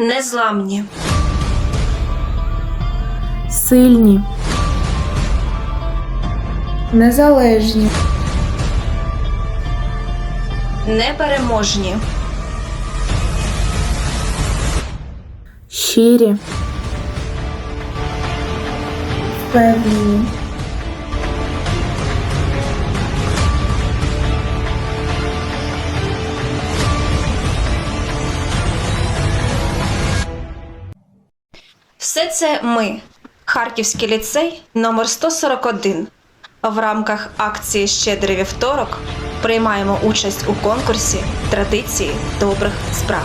Незламні. сильні, Незалежні. Непереможні. щирі, Впевнені. Все це ми, Харківський ліцей номер 141. В рамках акції Щедрий вівторок приймаємо участь у конкурсі Традиції добрих справ.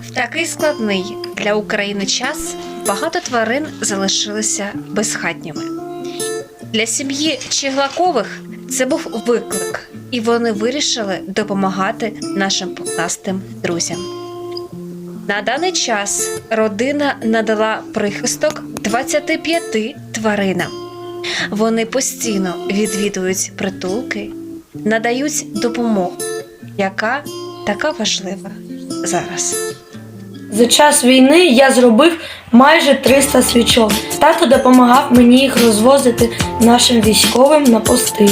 В такий складний для України час багато тварин залишилися безхатніми. Для сім'ї Чиглакових це був виклик, і вони вирішили допомагати нашим пухнастим друзям. На даний час родина надала прихисток 25 тваринам. Вони постійно відвідують притулки, надають допомогу, яка така важлива зараз. За час війни я зробив майже 300 свічок. Тато допомагав мені їх розвозити нашим військовим на пости.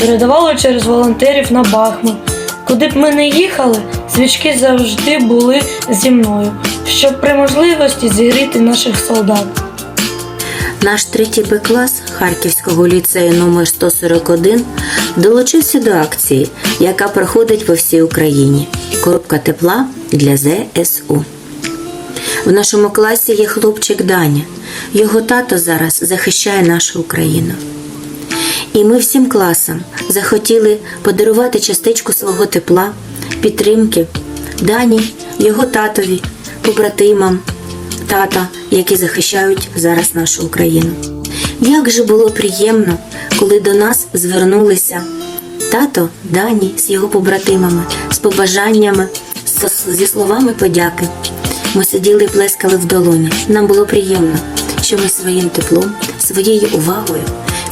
Передавали через волонтерів на Бахмут. Куди б ми не їхали, свічки завжди були зі мною, щоб при можливості зігріти наших солдат. Наш третій Б-клас Харківського ліцею номер 141 долучився до акції, яка проходить по всій Україні. Коробка тепла для ЗСУ. В нашому класі є хлопчик Даня. Його тато зараз захищає нашу Україну. І ми всім класом захотіли подарувати частичку свого тепла, підтримки Дані, його татові, побратимам, тата, які захищають зараз нашу Україну. Як же було приємно, коли до нас звернулися тато Дані з його побратимами, з побажаннями, зі словами подяки. Ми сиділи і плескали в долоні. Нам було приємно, що ми своїм теплом, своєю увагою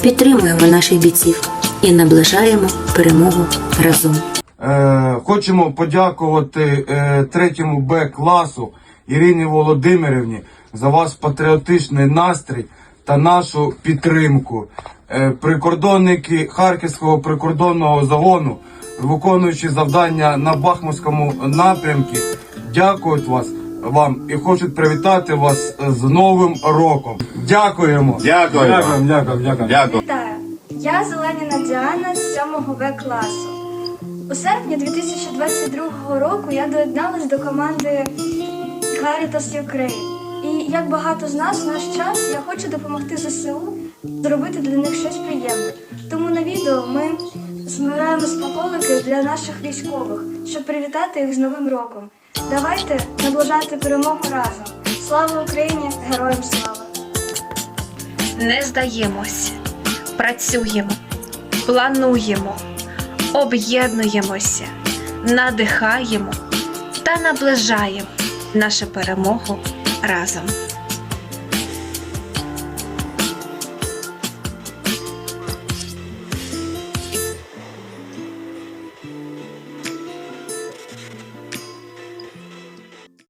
підтримуємо наших бійців і наближаємо перемогу разом. Е, хочемо подякувати е, третьому Б класу Ірині Володимирівні за ваш патріотичний настрій та нашу підтримку. Е, прикордонники Харківського прикордонного загону, виконуючи завдання на Бахмутському напрямку, дякують вас вам і хочуть привітати вас з Новим роком. Дякуємо. Дякую. Дякуємо, дякуємо, дякуємо. Дякую. Вітаю! Я Зеленіна Діана з 7 В класу. У серпні 2022 року я доєдналась до команди Caritas Ukraine. І як багато з нас в наш час я хочу допомогти ЗСУ зробити для них щось приємне. Тому на відео ми збираємо смаколики для наших військових, щоб привітати їх з Новим роком. Давайте наближати перемогу разом. Слава Україні! Героям слава! Не здаємось, працюємо, плануємо, об'єднуємося, надихаємо та наближаємо нашу перемогу разом.